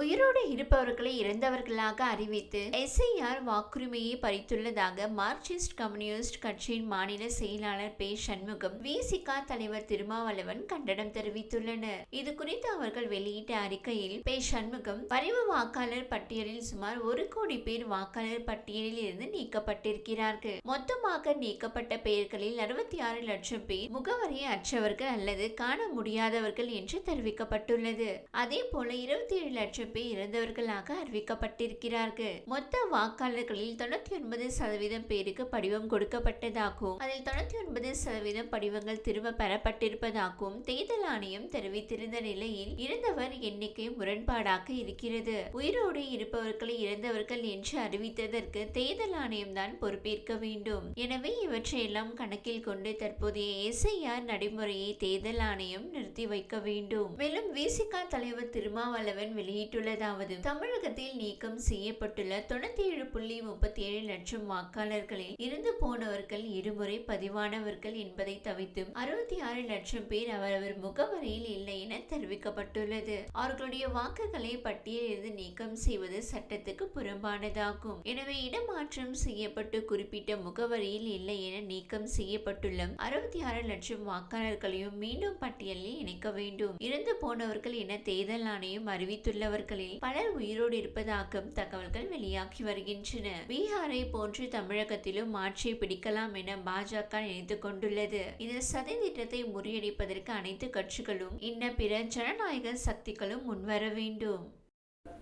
உயிரோடு இருப்பவர்களை இறந்தவர்களாக அறிவித்து எஸ்ஐஆர் வாக்குரிமையை பறித்துள்ளதாக மார்க்சிஸ்ட் கம்யூனிஸ்ட் கட்சியின் மாநில செயலாளர் பே. சண்முகம் விசிகா தலைவர் திருமாவளவன் கண்டனம் தெரிவித்துள்ளனர். இது குறித்து அவர்கள் வெளியிட்ட அறிக்கையில் பே. சண்முகம் பரிவு வாக்காளர் பட்டியலில் சுமார் ஒரு கோடி பேர் வாக்காளர் பட்டியலில் இருந்து நீக்கப்பட்டிருக்கிறார்கள். மொத்தமாக நீக்கப்பட்ட பெயர்களில் அறுபத்தி ஆறு லட்சம் பேர் முகவரி அற்றவர்கள் அல்லது காண முடியாதவர்கள் என்று தெரிவிக்கப்பட்டுள்ளது. அதே போல இருபத்தி ஏழு லட்சம் பேர் இறந்தவர்களாக அறிவிக்கப்பட்டிருக்கிறார்கள். மொத்த வாக்காளர்களில் தொண்ணூத்தி ஒன்பது சதவீதம் பேருக்கு படிவம் கொடுக்கப்பட்டதாகவும் அதில் தொண்ணூத்தி ஒன்பது சதவீதம் படிவங்கள் திரும்ப பெறப்பட்டிருப்பதாகவும் தேர்தல் ஆணையம் தெரிவித்திருந்த நிலையில் இறந்தவர் எண்ணிக்கை முரண்பாடாக இருக்கிறது. உயிரோடு இருப்பவர்களை இறந்தவர்கள் என்று அறிவித்ததற்கு தேர்தல் ஆணையம் தான் பொறுப்பேற்க வேண்டும். எனவே இவற்றையெல்லாம் கணக்கில் கொண்டு தற்போதைய எஸ்ஐஆர் நடைமுறையை தேர்தல் ஆணையம் நிறுத்தி வைக்க வேண்டும். மேலும் விசிகா தலைவர் திருமாவளவன் வெளியிட்டுள்ளதாவது. தமிழகத்தில் நீக்கம் செய்யப்பட்டுள்ள தொண்ணூத்தி ஏழு புள்ளி முப்பத்தி ஏழு லட்சம் வாக்காளர்களில் இருந்து போனவர்கள் இருமுறை பதிவானவர்கள் என்பதை தவிர்த்து அறுபத்தி ஆறு லட்சம் பேர் அவரவர் முகவரியில் இல்லை என தெரிவிக்கப்பட்டுள்ளது. அவர்களுடைய வாக்குகளை பட்டியலிருந்து நீக்கம் செய்வது சட்டத்துக்கு புறம்பானதாகும். எனவே இடமாற்றம் செய்யப்பட்டு குறிப்பிட்ட முகவரியில் இல்லை என நீக்கம் செய்யப்பட்டுள்ள அறுபத்தி ஆறு லட்சம் வாக்காளர்களையும் மீண்டும் பட்டியலில் இணைக்க வேண்டும். இறந்து போனவர்கள் என தேர்தல் ஆணையம் அறிவித்துள்ளவர் அறிவித்துள்ளவர்களில் பலர் உயிரோடு இருப்பதாகவும் தகவல்கள் வெளியாகி வருகின்றன. பீகாரை போன்று தமிழகத்திலும் ஆட்சியை பிடிக்கலாம் என பாஜக நினைத்துக் கொண்டுள்ளது. இந்த சதி திட்டத்தை முறியடிப்பதற்கு அனைத்து கட்சிகளும் இன்ன பிற ஜனநாயக சக்திகளும் முன்வர வேண்டும்.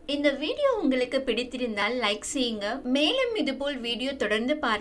இந்த வீடியோ உங்களுக்கு பிடித்திருந்தால் லைக் செய்யுங்க. மேலும் இதுபோல் வீடியோ தொடர்ந்து பார்க்க